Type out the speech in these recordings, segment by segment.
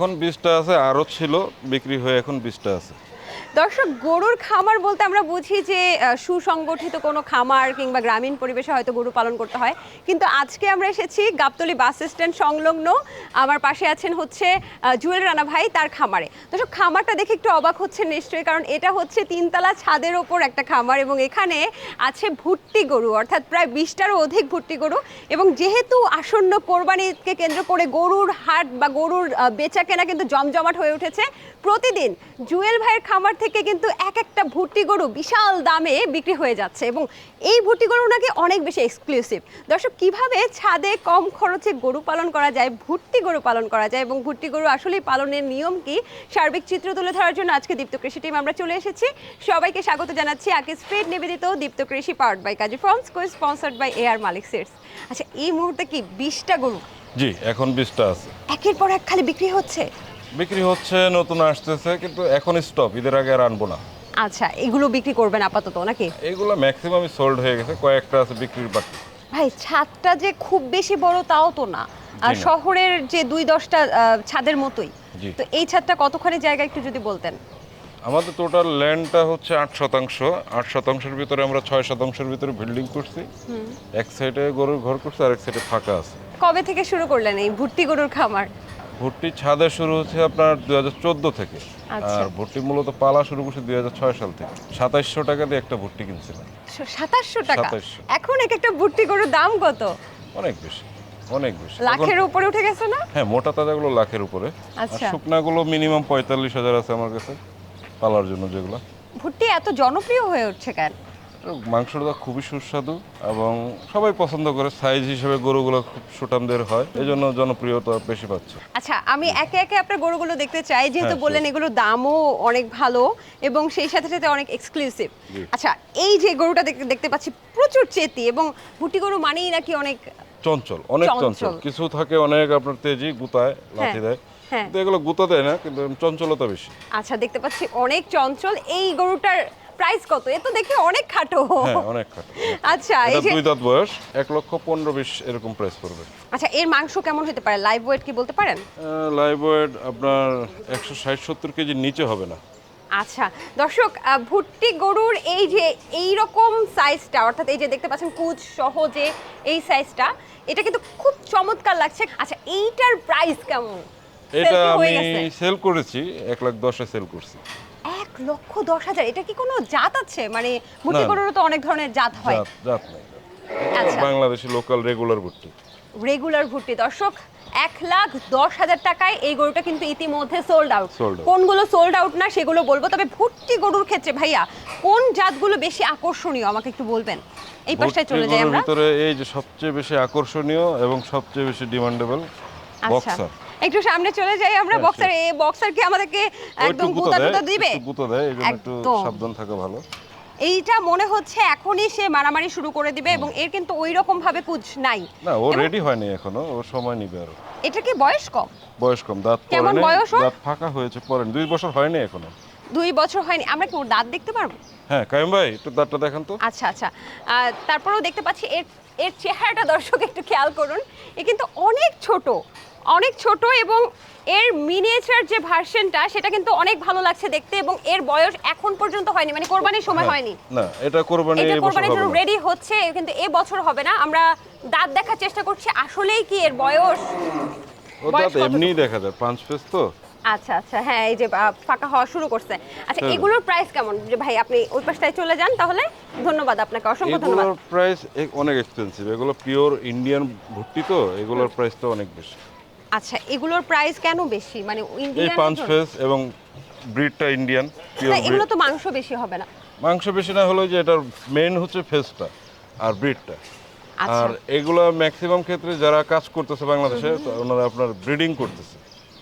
এখন বীজটা আছে আরও ছিল বিক্রি হয়ে এখন বীজটা আছে। দর্শক, গরুর খামার বলতে আমরা বুঝি যে সুসংগঠিত কোনো খামার কিংবা গ্রামীণ পরিবেশে হয়তো গরু পালন করতে হয়। কিন্তু আজকে আমরা এসেছি গাবতলি বাস স্ট্যান্ড সংলগ্ন। আমার পাশে আছেন হচ্ছে জুয়েল রানা ভাই, তার খামারে। দর্শক, খামারটা দেখে একটু অবাক হচ্ছে নিশ্চয়ই, কারণ এটা হচ্ছে তিনতলা ছাদের ওপর একটা খামার এবং এখানে আছে ভুট্টি গরু, অর্থাৎ প্রায় বিশটারও অধিক ভুট্টি গরু। এবং যেহেতু আসন্ন কোরবানিকে কেন্দ্র করে গরুর হাট বা গরুর বেচা কেনা কিন্তু জমজমাট হয়ে উঠেছে, প্রতিদিন জুয়েল ভাইয়ের খামার থেকে কিন্তু এক একটা ভুট্টি গরু বিশাল দামে বিক্রি হয়ে যাচ্ছে এবং এই ভুট্টি গরু নাকি অনেক বেশি এক্সক্লুসিভ দর্শক কীভাবে ছাদে কম খরচে গরু পালন করা যায় ভুট্টি গরু পালন করা যায় এবং ভুট্টি গরু আসলেই পালনের নিয়ম কি? সার্বিক চিত্র তুলে ধরার জন্য আজকে দীপ্ত কৃষি টিম আমরা চলে এসেছি। সবাইকে স্বাগত জানাচ্ছি আকিস ফ্রেড নিবেদিত Deepto Krishi powered by Kazi farms co sponsored by AR Malik seeds আচ্ছা এই মুহূর্তে কি বিশটা গরু? জি এখন বীজটা আছে। একের পর এক খালি বিক্রি হচ্ছে? বিক্রি হচ্ছে নতুন আসতেছে কিন্তু এখন স্টপ ঈদের আগে আর আনব না। আচ্ছা এগুলো বিক্রি করবেন আপাতত নাকি? এগুলো ম্যাক্সিমামই সোল্ড হয়ে গেছে কয়েকটা আছে বিক্রির বাকি। ভাই ছাদটা যে খুব বেশি বড় তাও তো না। আর শহরের যে দুই দশটা ছাদের মতোই। তো এই ছাদটা কতখানি জায়গা একটু যদি বলতেন? আমাদের টোটাল ল্যান্ডটা হচ্ছে আট শতাংশ। আট শতাংশের ভিতরে আমরা ছয় শতাংশের ভিতরে বিল্ডিং করছি। এক সাইডে গরুর ঘর করছি আর এক সাইডে ফাঁকা আছে। কবে থেকে শুরু করলেন এই ভর্তি গরুর খামার? ভুট্টি ছাদে শুরু হচ্ছে আপনার দুই হাজার চোদ্দ থেকে। আচ্ছা। আর ভুট্টি মূলত পালা শুরু করছে দুই হাজার ছয় সাল থেকে। সাতাইশশো টাকা দিয়ে একটা ভুট্টি কিনছিলাম। সাতাশশো টাকা? 2700 এখন এক একটা ভুট্টি গরুর দাম কত? অনেক বেশি অনেক বেশি। লাখের উপরে উঠে গেছে না? হ্যাঁ মোটা তাজাগুলো লাখের উপরে। আর আচ্ছা। শুকনাগুলো মিনিমাম পঁয়তাল্লিশ হাজার আছে আমার কাছে পালার জন্য যেগুলো। ভুট্টি এত জনপ্রিয় হয়ে উঠছে কেন? মাংসটা খুবই সুস্বাদু এবং সবাই পছন্দ করে সাইজ হিসেবে গরুগুলো খুব সুটামদের হয় এই জন্য জনপ্রিয়তা বেশি পাচ্ছে। আচ্ছা আমি একে একে আপনার গরুগুলো দেখতে চাই যেহেতু হ্যাঁ, বললেন এগুলোর দামও অনেক ভালো এবং সেই সাথে সাথে অনেক এক্সক্লুসিভ আচ্ছা এই যে গরুটা দেখতে পাচ্ছি প্রচুর চেতি এবং ভুট্টি গরু মানেই নাকি অনেক চঞ্চল অনেক চঞ্চল। কিছু থাকে অনেক আপনার তেজি গুতায় লাঠি দেয়। হ্যাঁ। এগুলো গুতা দেয় না কিন্তু চঞ্চলতা বেশি। আচ্ছা দেখতে পাচ্ছি অনেক চঞ্চল। এই গরুটার প্রাইস কত? এ তো দেখে অনেক খাটো। হ্যাঁ অনেক খাটো আচ্ছা এই যে দুই দাঁত বয়স এক লক্ষ পনেরো বিশ এরকম প্রাইস পড়বে। আচ্ছা এর মাংস কেমন হতে পারে? লাইভ ওয়েট কি বলতে পারেন? লাইভ ওয়েট আপনার একশো ষাট সত্তর কেজির নিচে হবে না। আচ্ছা দর্শক ভুট্টি গরুর এই যে এই রকম সাইজটা অর্থাৎ এই যে দেখতে পাচ্ছেন কুচ সহজে এই সাইজটা এটা কিন্তু খুব চমৎকার লাগছে। আচ্ছা এইটার প্রাইস কেমন? এটা আমি সেল করেছি এক লাখ দশে সেল করছি। এক লক্ষ দশ হাজার। এটা কি কোনো জাত আছে? মানে ভুট্টি। গরুরও তো অনেক ধরনের জাত হয়। জাত জাত নাই। আচ্ছা। বাংলাদেশি লোকাল রেগুলার ভুট্টি। রেগুলার ভুট্টি। দর্শক এক লাখ দশ হাজার টাকায় এই গরুটা কিন্তু ইতিমধ্যে সোল্ড আউট কোনগুলো সোল্ড আউট না সেগুলো বলব। তবে ভুট্টি গরুর ক্ষেত্রে ভাইয়া কোন জাতগুলো বেশি আকর্ষণীয়? আমাকে একটু বলবেন। এই পাশটায় চলে যাই আমরা। ভিতরে এই যে সবচেয়ে বেশি আকর্ষণীয় এবং সবচেয়ে বেশি ডিমান্ডেবল আচ্ছা। বক্সার একটু সামনে চলে যাই আমরা হ্যাঁ, বক্সার এই বক্সার কি আমাদেরকে একদম গুতা টুতা দিবে? গুতো দেয় এই জন্য একটু সাবধান থাকা ভালো। এইটা মনে হচ্ছে এখনই সে মারামারি শুরু করে দিবে এবং এর কিন্তু ওই রকম ভাবে কুচ নাই। না ও রেডি হয়নি এখনও ও সময় নিবে আরও। এটা কি বয়স কম? বয়স কম দাঁত কেমন বয়স দাঁত ফাঁকা হয়েছে পরেন দুই বছর হয়নি এখনও। দুই বছর হয়নি আমরা কি ওর দাঁত দেখতে পারব? হ্যাঁ কাইম ভাই একটু দাঁতটা দেখান তো। আচ্ছা আচ্ছা। তারপরেও দেখতে পাচ্ছি এর এর চেহারাটা দর্শক একটু খেয়াল করুন এ কিন্তু অনেক ছোট। অনেক ছোট এবং এর মিনিয়েচার যে ভার্সনটা সেটা কিন্তু অনেক ভালো লাগছে দেখতে এবং এর বয়স এখন পর্যন্ত হয়নি মানে কোরবানির সময় হ্যাঁ। হয়নি। না এটা কোরবানি এটা কোরবানির জন্য রেডি হচ্ছে কিন্তু এ বছর হবে না। আমরা দাঁত দেখার চেষ্টা করছি আসলেই কি এর বয়স? দাঁত? এমনিই দেখা যায় পাঁচ ফেস তো। আচ্ছা আচ্ছা হ্যাঁ এই যে ফাঁকা হওয়া শুরু করছে। আচ্ছা হ্যাঁ। এগুলোর প্রাইস কেমন? যে ভাই আপনি ওই পাশটায় চলে যান তাহলে। ধন্যবাদ আপনাকে অসংখ্য ধন্যবাদ। এগুলোর প্রাইস অনেক এক্সপেন্সিভ এগুলো পিওর ইন্ডিয়ান ভুট্টি তো এগুলোর প্রাইসটা অনেক বেশি। আচ্ছা এগুলোর প্রাইস কেন বেশি? মানে ইন্ডিয়ান পাঁচ ফেস এবং ব্রিডটা ইন্ডিয়ান এগুলো তো মাংস বেশি হবে না। মাংস বেশি না হলেও যে এটার মেইন হচ্ছে ফেসটা আর ব্রিডটা। আচ্ছা। আর এগুলো ম্যাক্সিমাম ক্ষেত্রে যারা কাজ করতেছে বাংলাদেশে ওনারা আপনার ব্রিডিং করতেছে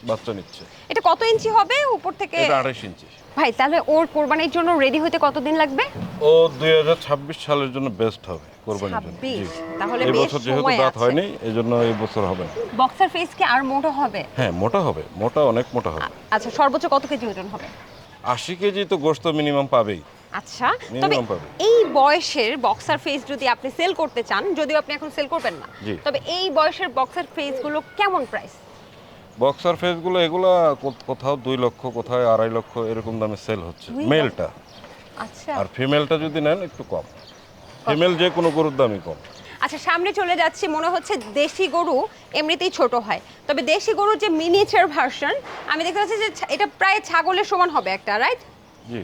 বাচ্চা নিচ্ছে। এটা কত ইঞ্চি হবে? উপর থেকে এটা আঠাশ ইঞ্চি। ভাই তাহলে ওর কোরবানির জন্য রেডি হতে কতদিন লাগবে? ও দুই হাজার ছাব্বিশ সালের জন্য বেস্ট হবে কোরবানির জন্য। তাহলে এই বছর যেহেতু দাঁত হয়নি এই জন্য এই বছর হবে বক্সার ফেস কি আর মোটা হবে? হ্যাঁ মোটা হবে মোটা অনেক মোটা হবে। আচ্ছা সর্বোচ্চ কত কেজি ওজন হবে? আশি কেজি তো গোস্ত মিনিমাম পাবেই। আচ্ছা তবে এই বয়সের বক্সার ফেস যদি আপনি সেল করতে চান যদিও আপনি এখন সেল করবেন না তবে এই বয়সের বক্সার ফেসগুলো কেমন প্রাইস বক্সার ফেসগুলো এগুলো কোথাও দুই লক্ষ কোথাও আড়াই লক্ষ এরকম দামে সেল হচ্ছে। মেলটা আচ্ছা। আর ফিমেলটা যদি নেন একটু কম। ফিমেল যে কোনো গরুর দামই কম। আচ্ছা সামনে চলে যাচ্ছি মনে হচ্ছে দেশি গরু এমনিতেই ছোট হয়। তবে দেশি গরুর যে মিনিচার ভার্সন আমি দেখতে পাচ্ছি যে এটা প্রায় ছাগলের সমান হবে একটা রাইট জি।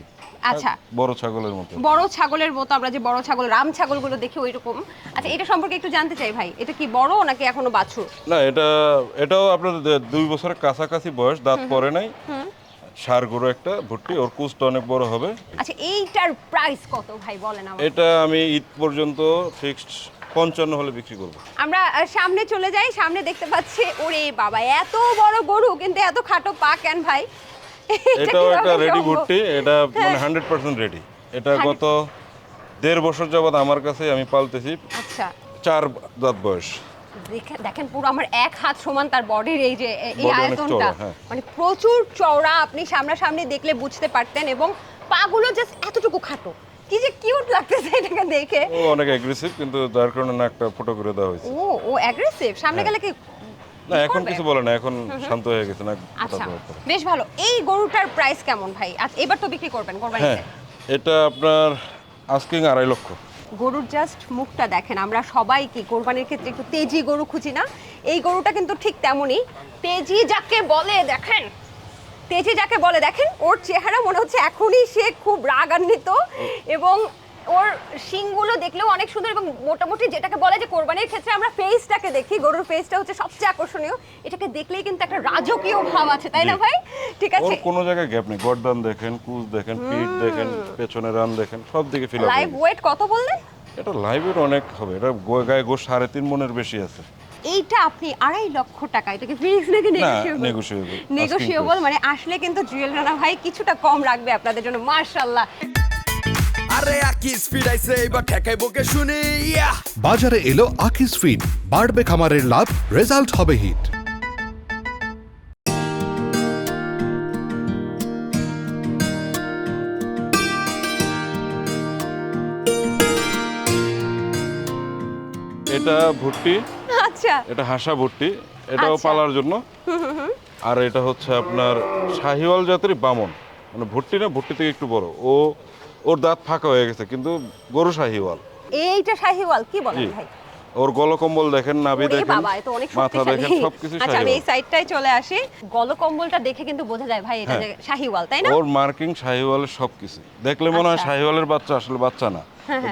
আচ্ছা। বড় ছাগলের মতো। বড় ছাগলের মতো আমরা যে বড় ছাগল রাম ছাগলগুলো দেখি ওই রকম আচ্ছা এটা সম্পর্কে একটু জানতে চাই ভাই এটা কি বড় নাকি এখনও বাছুর? না এটা এটাও আপনার দুই বছরের কাছাকাছি বয়স দাঁত পরে নাই। সার গরু একটা ভর্তি ওর কুচটা অনেক বড় হবে। আচ্ছা এইটার প্রাইস কত ভাই বলেন আমাকে। এটা আমি ঈদ পর্যন্ত ফিক্সড পঞ্চান্ন হলে বিক্রি করব। আমরা সামনে চলে যাই সামনে দেখতে পাচ্ছি ওরে বাবা এত বড় গরু কিন্তু এত খাটো পা কেন ভাই? এটাও একটা রেডি? ভর্তি এটা মানে। হান্ড্রেড পার্সেন্ট রেডি এটা গত দেড় বছর যাবৎ আমার কাছে আমি পালতেছি আচ্ছা চার দাঁত বয়স দেখে- দেখেন পুরো আমার এক হাত সমান তার বডির এই যে এই আয়তনটা হ্যাঁ। মানে প্রচুর চওড়া আপনি সামনাসামনি দেখলে বুঝতে পারতেন এবং পাগুলো জাস্ট এতটুকু খাটো কি যে কিউট লাগতেছে এটাকে দেখে ও অনেক অ্যাগ্রেসিভ কিন্তু যার কারণে না একটা ফটো করে দেওয়া হয়েছে ও ও অ্যাগ্রেসিভ সামনে হ্যাঁ। গেলে কি না এখন কিছু বলে না এখন শান্ত হয়ে গেছে না আচ্ছা। বেশ ভালো। এই গরুটার প্রাইস কেমন ভাই? এবার তো বিক্রি করবেন হ্যাঁ কোরবানিতে এটা আপনার আস্কিং আড়াই লক্ষ। গরুর জাস্ট মুখটা দেখেন আমরা সবাই কি কোরবানির ক্ষেত্রে একটু তেজি গরু খুঁজি না? এই গরুটা কিন্তু ঠিক তেমনই তেজি যাকে বলে দেখেন তেজি যাকে বলে দেখেন ওর চেহারা মনে হচ্ছে এখনই সে খুব রাগান্বিত এবং ওর শিংগুলো দেখলেও অনেক সুন্দর এবং মোটামুটি যেটাকে বলে যে কোরবানির ক্ষেত্রে আমরা ফেসটাকে দেখি গরুর ফেসটা হচ্ছে সবচেয়ে আকর্ষণীয়। এটাকে দেখলেই কিন্তু একটা রাজকীয় ভাব আছে তাই না ভাই? ঠিক ওর আছে? কোনো জায়গায় গ্যাপ নেই। গর্দান দেখেন কুচ দেখেন পিঠ দেখেন পেছনে রান দেখেন সব দিকে ফিল লাইভ ওয়েট কত বললেন? এটা লাইভের অনেক হবে। এটা গো- গায়ে গো সাড়ে তিন মনের বেশি আছে। এইটা আপনি আড়াই লক্ষ টাকা এটাকে ফিক্স নাকি নেগোশিয়েবল নেগোশিয়েবল মানে আসলে কিন্তু জুয়েল রানা ভাই কিছুটা কম রাখবে আপনাদের জন্য মার্শাল্লাহ আরে আকিস ফিরাইছে এবার ঠেকাই বকে শুনি ইয়া। বাজারে এলো আকিস ফিড বাড়বে খামারের লাভ রেজাল্ট হবে হিট। এটা ভুট্টি আচ্ছা। এটা হাসা ভুট্টি এটাও আচ্ছা। পালার জন্য। আর এটা হচ্ছে আপনার শাহিওয়াল জাতের বামন। মানে ভুট্টি না ভুট্টি থেকে একটু বড়। ও ওর দাঁত ফাঁকা হয়ে গেছে কিন্তু গরু শাহিওয়াল। এইটা শাহিওয়াল কি বলেন ভাই? ওর গলকম্বল দেখেন নাভি দেখেন মাথা দেখেন সবকিছু আচ্ছা আমি এই সাইডটাই চলে আসি। গলকম্বলটা দেখে কিন্তু বোঝা যায় ভাই এটা হ্যাঁ। শাহিওয়াল তাই না? ওর মার্কিং শাহিওয়ালের সবকিছু। দেখলে মনে হয় আচ্ছা। শাহিওয়ালের বাচ্চা আসলে বাচ্চা না।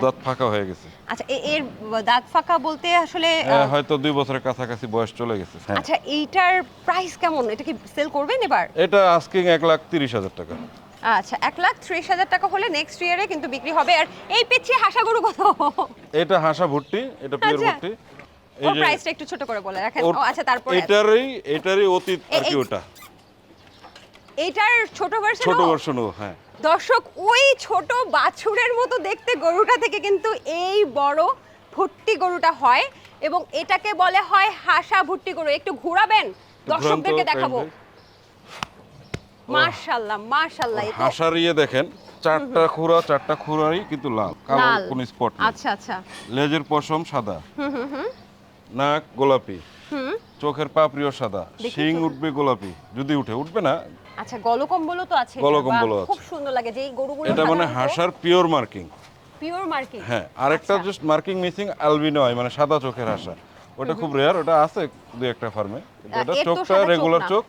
দাঁত ফাঁকা হয়ে গেছে। আচ্ছা এর দাঁত ফাঁকা বলতে আসলে হ্যাঁ, হয়তো দুই বছরের কাছাকাছি বয়স চলে গেছে হ্যাঁ। আচ্ছা এইটার প্রাইস কেমন? এটা কি সেল করবেন এবার? এটা আস্কিং এক লাখ তিরিশ হাজার টাকা। আচ্ছা এক লাখ ত্রিশ হাজার টাকা হলে নেক্সট ইয়ারে কিন্তু বিক্রি হবে। আর এই পিছিয়ে হাসা গরু কত? এটা হাসা ভুট্টি এটা পিওর আচ্ছা। ভুট্টি। ওর প্রাইসটা একটু ছোট করে বলে রাখেন। ও আচ্ছা তারপরে। এটারই এটারই অতীত আর কি ওটা। এইটার ছোট ভার্সন ছোট ভার্সনও হ্যাঁ। দর্শক ওই ছোট বাছুরের মতো দেখতে গরুটা থেকে কিন্তু এই বড় ভুট্টি গরুটা হয়। এবং এটাকে বলে হয় হাসা ভুট্টি গরু। একটু ঘোরাবেন দর্শকদেরকে দেখাবো। হাসার ইয়ে দেখেন চারটা খুরা চারটা কিন্তু লাল কালো স্পট আচ্ছা আচ্ছা। লেজের পশম সাদা। নাক গোলাপি। চোখের পাপড়িও সাদা। শিং উঠবে গোলাপি। যদি উঠে উঠবে না? আচ্ছা গলকম্বলও তো আছে গলকম্বলও বাহ, খুব সুন্দর লাগে যে এই গরুগুলো এটা মানে হাসার পিওর মার্কিং পিওর মার্কিং হ্যাঁ আরেকটা। জাস্ট মার্কিং মিসিং অ্যালবিনো হয় মানে সাদা চোখের হাসা। ওটা খুব রেয়ার ওটা আছে দুই একটা ফার্মে এটা চোখটা রেগুলার চোখ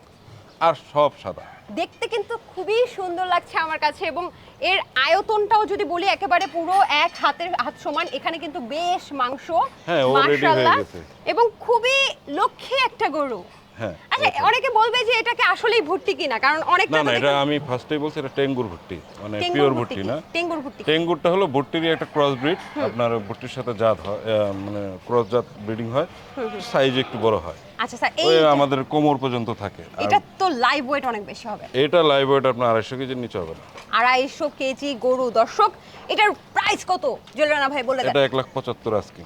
আর সব সাদা। দেখতে কিন্তু খুবই সুন্দর লাগছে আমার কাছে এবং এর আয়তনটাও যদি বলি একেবারে পুরো এক হাতের হাত সমান। এখানে কিন্তু বেশ মাংস হ্যাঁ, মাশাআল্লাহ। এবং খুবই লক্ষ্মী একটা গরু। হ্যাঁ আচ্ছা অনেকে বলবে যে এটাকে আসলেই ভুট্টি কিনা কারণ অনেকটা না এটা আমি ফার্স্টেই বলছি এটা টেঙ্গুর ভুট্টি মানে পিওর ভুট্টি না। টেঙ্গুর কি? টেঙ্গুরটা হলো ভুট্টিরই একটা ক্রস ব্রিড আপনার ভুট্টির সাথে জাত হয় মানে ক্রস জাত ব্রিডিং হয় সাইজ একটু বড় হয়। আচ্ছা স্যার এই আমাদের কোমর পর্যন্ত থাকে। এটা তো লাইভ ওয়েট অনেক বেশি হবে। এটা লাইভ ওয়েট আপনার আড়াইশো কেজির নিচে হবে না। আড়াইশো কেজি গরু। দর্শক এটার প্রাইস কত? জুয়েলানা ভাই বলে দেন। এটা এক লাখ পঁচাত্তর আজকে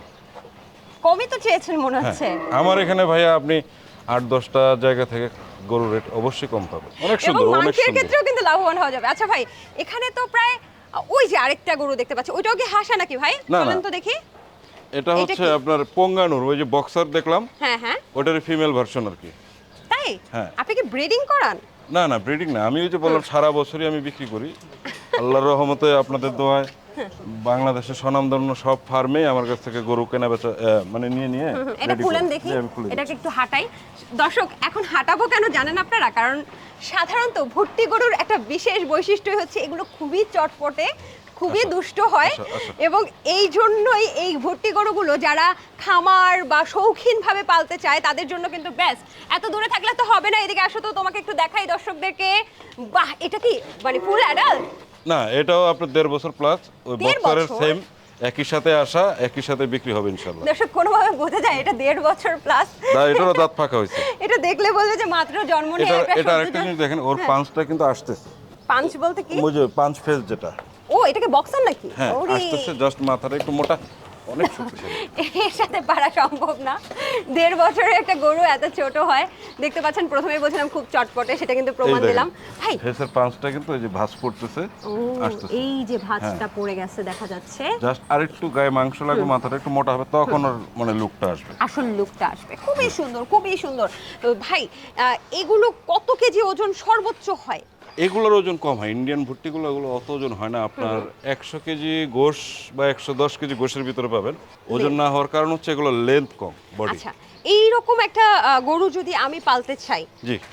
কমই তো চেয়েছেন মনে হ্যাঁ হচ্ছে। আমার এখানে ভাইয়া আপনি আট দশটা জায়গা থেকে গরুর রেট অবশ্যই কম পাবেন। অনেক সুন্দর অনেক সুন্দর। ক্ষেত্রেও কিন্তু লাভবান হওয়া যাবে। আচ্ছা ভাই এখানে তো প্রায় ওই যে আরেকটা গরু দেখতে পাচ্ছি ওইটাও কি হাসা নাকি ভাই? চলেন তো দেখি। এটা হচ্ছে? আপনার পঙ্গানুর ওই যে বক্সার দেখলাম হ্যাঁ হ্যাঁ। ওটার ফিমেল ভার্সন আর কি। তাই? হ্যাঁ। আপনি কি ব্রিডিং করান? না না ব্রিডিং না। আমি ওই যে বললাম সারা বছরই আমি বিক্রি করি। আল্লাহর রহমতে আপনাদের দোয়ায় বাংলাদেশের স্বনামধন্য সব ফার্মে আমার কাছ থেকে গরু কেনা বেচা মানে নিয়ে নিয়ে এটা খুলেন দেখি। খুলে এটাকে একটু হাঁটাই। দর্শক এখন হাঁটাবো কেন জানেন আপনারা? কারণ সাধারণত ভর্তি গরুর একটা বিশেষ বৈশিষ্ট্য হচ্ছে এগুলো খুবই চটপটে খুবই দুষ্ট হয়। এবং এই জন্যই এই ভর্তি গরুগুলো যারা খামার বা শৌখিনভাবে পালতে চায় তাদের জন্য কিন্তু বেস্ট এত দূরে থাকলে তো হবে না এদিকে আসো তো তোমাকে একটু দেখাই দর্শকদেরকে। বাহ এটা কি? মানে ফুল অ্যাডাল্ট না এটাও আপনার দেড় বছর প্লাস ওই বক্সারের সেম একই সাথে আসা একই সাথে বিক্রি হবে ইনশাল্লাহ দর্শক কোনোভাবে বোঝা যায় এটা দেড় বছর প্লাস না এটারও দাঁত ফাঁকা হয়েছে। এটা দেখলে বলবে যে মাত্র জন্ম নিয়ে এটা আরেকটা জিনিস দেখেন ওর পাঁচটা কিন্তু আসতেছে। পাঞ্চ বলতে কি? ওই যে পাঁচ ফেজ যেটা। ও এটাকে বক্সার নাকি? হ্যাঁ আসতেছে জাস্ট মাথাটা একটু মোটা। অনেক এর সাথে পারা সম্ভব না। দেড় বছরের একটা গরু এত ছোট হয়। দেখতে পাচ্ছেন প্রথমেই বলছিলাম খুব চটপটে সেটা কিন্তু প্রমাণ দিলাম। ভাই। ফেসের পাঁচটা কিন্তু ওই যে ভাঁজ পড়তেছে এই যে ভাঁজটা পড়ে গেছে দেখা যাচ্ছে। জাস্ট আরেকটু গায়ে মাংস লাগবে মাথাটা একটু মোটা হবে তখন ওর মানে লুকটা আসবে। আসল লুকটা আসবে। খুবই সুন্দর খুবই সুন্দর। তো ভাই এগুলো কত কেজি ওজন সর্বোচ্চ হয়? এগুলোর ওজন কম হয় ইন্ডিয়ান ভুট্টিগুলো এগুলো অত ওজন হয় না আপনার একশো কেজি গোশ বা একশো দশ কেজি গোশের ভিতরে পাবেন। ওজন না হওয়ার কারণ হচ্ছে এগুলো লেন্থ কম বডি। আচ্ছা এই রকম একটা গরু যদি আমি পালতে চাই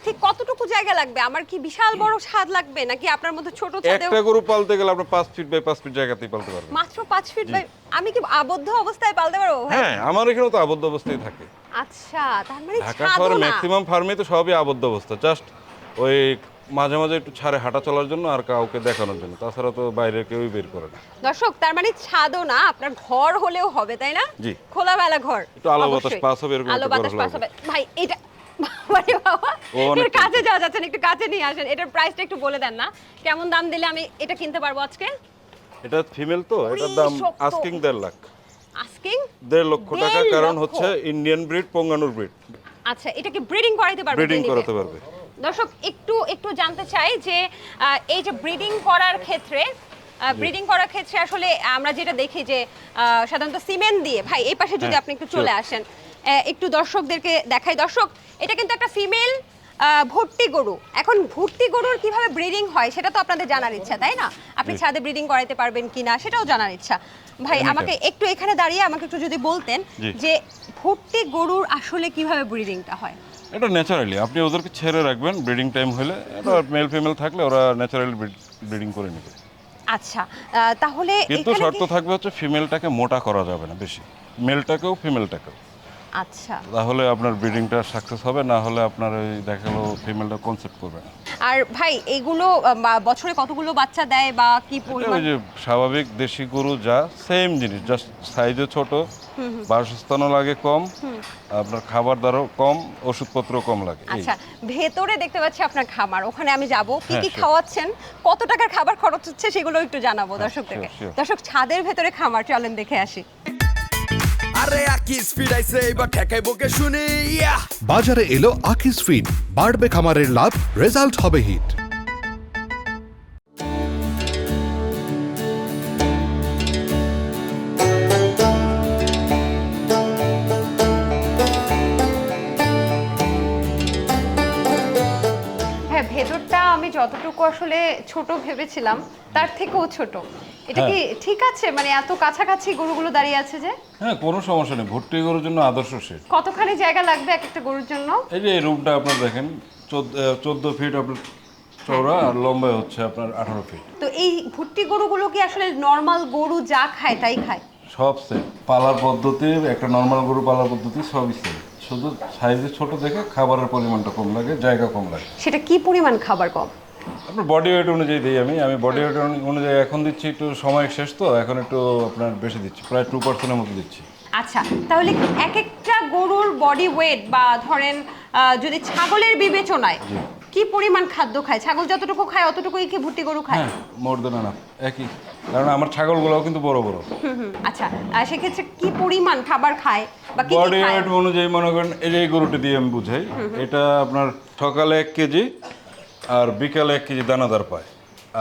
ঠিক কতটুকু জায়গা লাগবে? আমার কি বিশাল বড় ছাদ লাগবে? নাকি আপনার মতো ছোট ছাদেও একটা গরু পালতে গেলে আপনি পাঁচ ফিট বাই পাঁচ ফিট জায়গাতেই পালতে পারবেন। মাত্র পাঁচ ফিট বাই আমি কি আবদ্ধ অবস্থায় পালতে পারব ভাই? হ্যাঁ আমার এখানেও তো আবদ্ধ অবস্থায় থাকে। আচ্ছা তার মানে ঢাকা শহরে। ম্যাক্সিমাম ফার্মে তো সবই আবদ্ধ অবস্থা। জাস্ট ওই মাঝে মাঝে একটু ছাড়ে হাঁটা চলার জন্য আর কাউকে দেখানোর জন্য। তাছাড়া তো বাইরে কেউই বের করে না। দর্শক তার মানে ছাদও না আপনার ঘর হলেও হবে তাই না? জি। খোলামেলা ঘর। একটু আলো বাতাস pass হবে এরকম আলো বাতাস পাস হবে। ভাই এটা বাবা এর কাছে যাওয়া যাচ্ছে না একটু কাছে নিয়ে আসেন। এটার প্রাইসটা একটু বলে দেন না। কেমন দাম দিলে আমি এটা কিনতে পারব আজকে? এটা ফিমেল তো এটার দাম আস্কিং দেড় লাখ। আস্কিং দেড় লক্ষ টাকা কারণ হচ্ছে ইন্ডিয়ান ব্রিড পঙ্গানুর ব্রিড আচ্ছা এটাকে ব্রিডিং করাইতে পারবে ব্রিডিং করাতে পারবে। দর্শক একটু একটু জানতে চাই যে এই যে ব্রিডিং করার ক্ষেত্রে ব্রিডিং করার ক্ষেত্রে আসলে আমরা যেটা দেখি যে সাধারণত সিমেন্ট দিয়ে ভাই এই পাশে যদি হ্যাঁ, আপনি একটু চলে আসেন একটু দর্শকদেরকে দেখাই। দর্শক এটা কিন্তু একটা ফিমেল ভর্তি গরু। এখন ভর্তি গরুর কীভাবে ব্রিডিং হয় সেটা তো আপনাদের জানার ইচ্ছা তাই না? আপনি ছাদে ব্রিডিং করাইতে পারবেন কিনা সেটাও জানার ইচ্ছা। ভাই আমাকে একটু এখানে দাঁড়িয়ে আমাকে একটু যদি বলতেন যে ভর্তি গরুর আসলে কীভাবে ব্রিডিংটা হয়? এটা ন্যাচারালি আপনি ওদেরকে ছেড়ে রাখবেন ব্রিডিং টাইম হলে। এটা মেল ফিমেল থাকলে ওরা ন্যাচারালি ব্রিডিং করে নেবে। আচ্ছা তাহলে কিন্তু শর্ত থাকবে হচ্ছে ফিমেলটাকে মোটা করা যাবে না বেশি। মেলটাকেও ফিমেলটাকেও আচ্ছা। তাহলে আপনার ব্রিডিংটা সাকসেস হবে না হলে আপনার ওই দেখাল ফিমেলটা কনসেপ্ট করবে না। আর ভাই এগুলো বছরে কতগুলো বাচ্চা দেয় বা কি পরিমাণ ওই যে স্বাভাবিক দেশি গরু যা সেম জিনিস জাস্ট সাইজে ছোট বাসস্থানও লাগে কম আপনার খাবার দারও কম ওষুধপত্র কম লাগে আচ্ছা ভেতরে দেখতে পাচ্ছি আপনার খামার ওখানে আমি যাব। কি হ্যাঁ, কি খাওয়াচ্ছেন? কত টাকার খাবার খরচ হচ্ছে সেগুলো একটু জানাব দর্শকদেরকে। sure, sure. দর্শক ছাদের ভেতরে খামার চলেন দেখে আসি। আরে আকি স্পিড আইছে এবার ঠেকাইবো কে শুনি বাজারে এলো আকিস ফিড বাড়বে খামারের লাভ রেজাল্ট হবে হিট যতটুকু আসলে ছোট ভেবেছিলাম তার থেকেও ছোট। এটা কি ঠিক আছে? মানে এত কাছাকাছি গরুগুলো দাঁড়িয়ে আছে যে? হ্যাঁ কোনো সমস্যা নেই। ভর্তি গরুর জন্য আদর্শ সেট কতখানি জায়গা লাগবে এক একটা গরুর জন্য? এই যে রুমটা আপনার দেখেন চোদ্দ ফিট আপনার চওড়া আর লম্বায় হচ্ছে আপনার আঠারো ফিট। তো এই ভুট্টি গরুগুলো কি আসলে নর্মাল গরু যা খায় তাই খায়? সব সেম পালার পদ্ধতি একটা নর্মাল গরু পালার পদ্ধতি সবই সেম শুধু সাইজে ছোট দেখে খাবারের পরিমাণটা কম লাগে জায়গা কম লাগে। সেটা কি পরিমাণ খাবার কম? আপনার বডি ওয়েট অনুযায়ী দিই আমি। আমি বডি ওয়েট অনুযায়ী এখন দিচ্ছি একটু সময় শেষ তো এখন একটু আপনার বেশি দিচ্ছি প্রায় টু পার্সেন্টের মতো দিচ্ছি। আচ্ছা তাহলে এক একটা গরুর বডি ওয়েট বা ধরেন যদি ছাগলের বিবেচনায় কি পরিমাণ খাদ্য খায়? ছাগল যতটুকু খায় অতটুকুই কি ভুট্টি গরু খায়? হ্যাঁ মোর দেন না একই। কারণ আমার ছাগলগুলোও কিন্তু বড় বড়। আচ্ছা সেক্ষেত্রে কি পরিমাণ খাবার খায় বা কি বডি ওয়েট অনুযায়ী মনে করেন এই যে এই গরুটি দিয়ে আমি বুঝাই এটা আপনার সকালে এক কেজি আর বিকালে এক কেজি দানাদার পায়।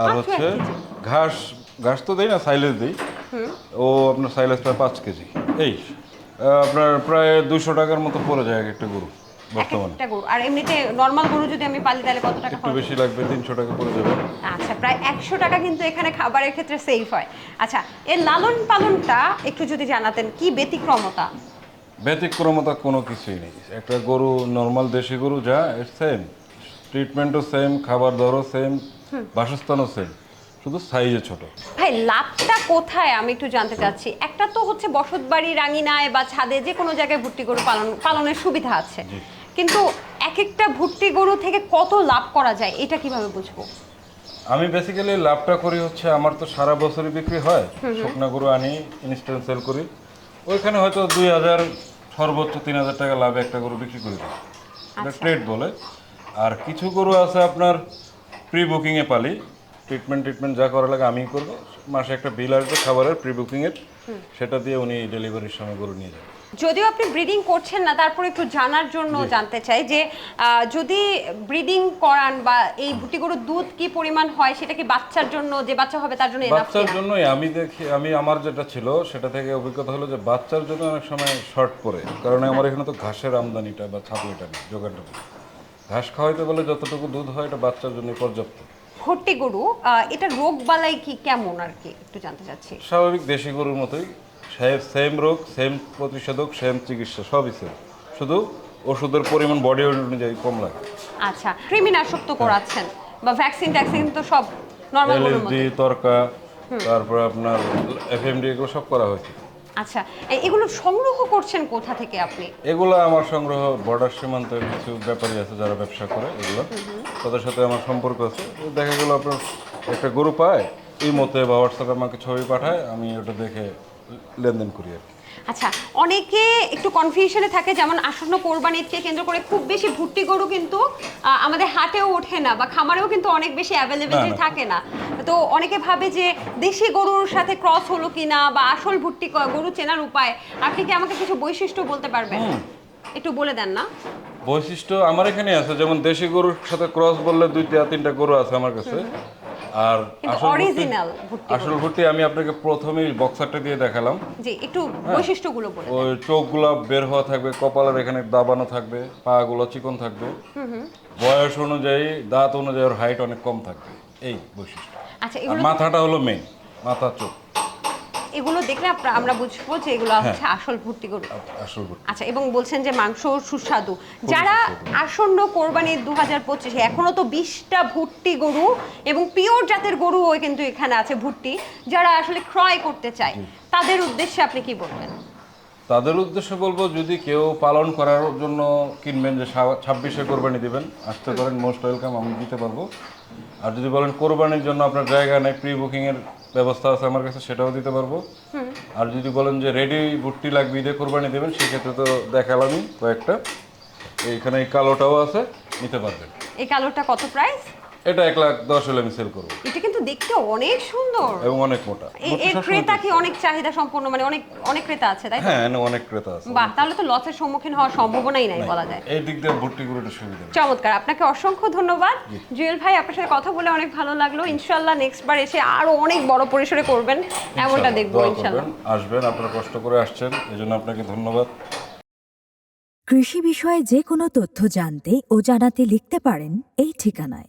আর হচ্ছে ঘাস ঘাস তো দেই না সাইলেজ দিই। ও আপনার সাইলেজ প্রায় পাঁচ কেজি। এই আপনার প্রায় দুশো টাকার মতো পড়ে যায় এক একটা গরু বর্তমানে। একটা গরু। আর এমনিতে নর্মাল গরু যদি আমি পালি তাহলে কত টাকা একটু বেশি লাগবে তিনশো টাকা পড়ে যাবে। আচ্ছা প্রায় একশো টাকা কিন্তু এখানে খাবারের ক্ষেত্রে সেফ হয়। আচ্ছা এর লালন পালনটা একটু যদি জানাতেন কি ব্যতিক্রমতা? ব্যতিক্রমতা কোনো কিছুই নেই। একটা গরু নর্মাল দেশি গরু যা সেম ট্রিটমেন্টও সেম খাবার দাবারও সেম বাসস্থানও সেম শুধু সাইজে ছোট। ভাই লাভটা কোথায়? আমি একটু জানতে চাচ্ছি। একটা তো হচ্ছে বসতবাড়ি রাঙিনায় বা ছাদে যে কোনো জায়গায় ভুট্টি গরু পালন পালনের সুবিধা আছে। কিন্তু এক একটা ভুট্টি গরু থেকে কত লাভ করা যায়? এটা কীভাবে বুঝব? আমি বেসিক্যালি লাভটা করি হচ্ছে আমার তো সারা বছরই বিক্রি হয়। শুকনা গরু আনি ইনস্ট্যান্ট সেল করি। ওইখানে হয়তো দুই হাজার সর্বোচ্চ তিন হাজার টাকা লাভে একটা গরু বিক্রি করে দিই। ট্রেড বলে। আর কিছু গরু আছে আপনার প্রি বুকিংয়ে পালি। ট্রিটমেন্ট ট্রিটমেন্ট যা করা লাগে আমিই করব। মাসে একটা বিল আসবে খাবারের প্রি বুকিংয়ের সেটা দিয়ে উনি ডেলিভারির সময় গরু নিয়ে যাবেন যদিও আপনি ব্রিডিং করছেন না তারপর একটু জানার জন্য জানতে চাই যে যদি ব্রিডিং করান বা এই ভুট্টি গরুর দুধ কি পরিমাণ হয় সেটা কি বাচ্চার জন্য যে বাচ্চা হবে তার জন্য বাচ্চার জন্যই আমি দেখি আমি আমার যেটা ছিল সেটা থেকে অভিজ্ঞতা হলো যে বাচ্চার জন্য অনেক সময় শর্ট পড়ে। কারণ আমার এখানে তো ঘাসের আমদানিটা বা ছাতুটা নেই নেই। ঘাস খাওয়াইতে বলে যতটুকু দুধ হয় এটা বাচ্চার জন্য পর্যাপ্ত। ভুট্টি গরু এটা রোগ বালাই কি কেমন আর কি? একটু জানতে চাচ্ছি। স্বাভাবিক দেশি গরুর মতোই সেম রোগ সেম প্রতিষেধক সেম চিকিৎসা সবই সেম শুধু ওষুধের পরিমাণ বডি অনুযায়ী কম লাগে। আচ্ছা কৃমিনাশক তো করাচ্ছেন বা ভ্যাকসিন ট্যাক্সিন তো সব নর্মাল গরুর মতো তরকা তারপর আপনার এফএমডি এগুলো সব করা হয়েছে। আচ্ছা এগুলো সংগ্রহ করছেন কোথা থেকে আপনি? এগুলো আমার সংগ্রহ বর্ডার সীমান্তের কিছু ব্যাপারী আছে যারা ব্যবসা করে এগুলো। তাদের সাথে আমার সম্পর্ক আছে। দেখা গেলো আপনার একটা গরু পায় এই মতে বা হোয়াটসঅ্যাপে আমাকে ছবি পাঠায় আমি ওটা দেখে লেনদেন করি আর কি। আচ্ছা অনেকে একটু কনফিউশনে থাকে যেমন আসন্ন কোরবানি ঈদকে কেন্দ্র করে খুব বেশি ভুট্টি গরু কিন্তু আমাদের হাটেও ওঠে না বা খামারেও কিন্তু অনেক বেশি অ্যাভেলেবিলিটি। থাকে না। তো অনেকে ভাবে যে দেশি গরুর সাথে ক্রস হলো কিনা বা আসল ভুট্টি গরু চেনার উপায় আপনি কি আমাকে কিছু বৈশিষ্ট্য বলতে পারবেন? একটু বলে দেন না। বৈশিষ্ট্য আমার এখানে আছে যেমন দেশি গরুর সাথে ক্রস বললে দুইটা তিনটা গরু আছে আমার কাছে। আর অরিজিনাল আসল ভুট্টি আমি আপনাকে প্রথমেই বক্সারটা দিয়ে দেখালাম। জি একটু হ্যাঁ। বৈশিষ্ট্যগুলো বলে ওই চোখগুলো বের হওয়া থাকবে কপালের এখানে দাবানো থাকবে পাগুলো চিকন থাকবে। বয়স অনুযায়ী দাঁত অনুযায়ী ওর হাইট অনেক কম থাকবে। এই বৈশিষ্ট্য। আচ্ছা মাথাটা হলো মেন মাথা চোখ। এগুলো দেখলে আমরা বুঝব যে এগুলো হ্যাঁ। হচ্ছে আসল ভুট্টি গরু। আসল আচ্ছা এবং বলছেন যে মাংস সুস্বাদু। যারা আসন্ন কোরবানি দু হাজার পঁচিশে এখনও তো বিশটা ভুট্টি গরু এবং পিওর জাতের গরুও কিন্তু এখানে আছে ভুট্টি যারা আসলে ক্রয় করতে চায় তাদের উদ্দেশ্যে আপনি কি বলবেন? তাদের উদ্দেশ্যে বলব যদি কেউ পালন করার জন্য কিনবেন যে ছাব্বিশে কোরবানি দিবেন আসতে পারেন মোস্ট ওয়েলকাম আমি দিতে পারব। আর যদি বলেন কোরবানির জন্য আপনার জায়গা নেই প্রি বুকিংয়ের ব্যবস্থা আছে আমার কাছে সেটাও দিতে পারব। আর যদি বলেন যে রেডি বুটটি লাগবে ঈদে কোরবানি দেবেন সেক্ষেত্রে তো দেখালামই কয়েকটা। এইখানে এই কালোটাও আছে নিতে পারবেন। এই কালোটা কত প্রাইস এটা এক লাখ দশ হলে আমি সেল করব। এটা কিন্তু দেখতে অনেক সুন্দর। এবং অনেক মোটা। এর ক্রেতা কি অনেক চাহিদা সম্পন্ন মানে অনেক অনেক ক্রেতা আছে তাই তো? হ্যাঁ অনেক ক্রেতা আছে। বাহ তাহলে তো লসের সম্মুখীন হওয়ার সম্ভাবনাই নাই বলা যায়। এই দিক দিয়ে ভর্তি করে একটু সুবিধা চমৎকার আপনাকে অসংখ্য ধন্যবাদ। জুয়েল ভাই আপনার সাথে কথা বলে অনেক ভালো লাগল। ইনশাল্লাহ নেক্সট বার এসে আরও অনেক বড় পরিসরে করবেন এমনটা ইনশাআল্লাহ, দেখব দোয়া ইনশাল্লাহ আসবেন আপনারা কষ্ট করে আসছেন এই জন্য আপনাকে ধন্যবাদ। কৃষি বিষয়ে যে কোনো তথ্য জানতে ও জানাতে লিখতে পারেন এই ঠিকানায়।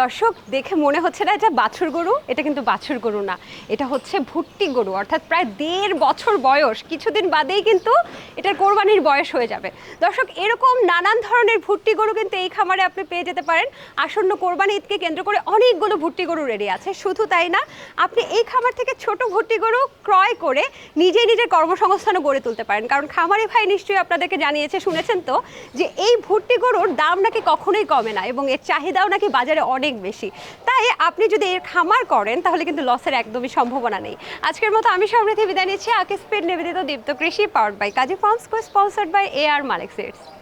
দর্শক, দেখে মনে হচ্ছে না এটা বাছুর গরু, এটা কিন্তু বাছুর গরু না। এটা হচ্ছে ভুট্টি গরু, অর্থাৎ প্রায় দেড় বছর বয়স। কিছুদিন বাদেই কিন্তু এটার কোরবানির বয়স হয়ে যাবে। দর্শক, এরকম নানান ধরনের ভুট্টি গরু কিন্তু এই খামারে আপনি পেয়ে যেতে পারেন। আসন্ন কোরবানি ঈদকে কেন্দ্র করে অনেকগুলো ভুট্টি গরু রেডি আছে। শুধু তাই না, আপনি এই খামার থেকে ছোট ভুট্টি গরু ক্রয় করে নিজেই নিজের কর্মসংস্থানও গড়ে তুলতে পারেন। কারণ খামারি ভাই নিশ্চয়ই আপনাদেরকে জানিয়েছে, শুনেছেন তো, যে এই ভুট্টি গরুর দাম নাকি কখনোই কমে না এবং এর চাহিদাও নাকি বাজারে অনেক বেশি। তাই আপনি যদি এর খামার করেন, তাহলে কিন্তু লসের একদমই সম্ভাবনা নেই। আজকের মতো আমি সমৃদ্ধি বিদায় নিচ্ছি। আকিস নিবেদিত Deepto Krishi power by Kazi farms co sponsored by A R Malik seeds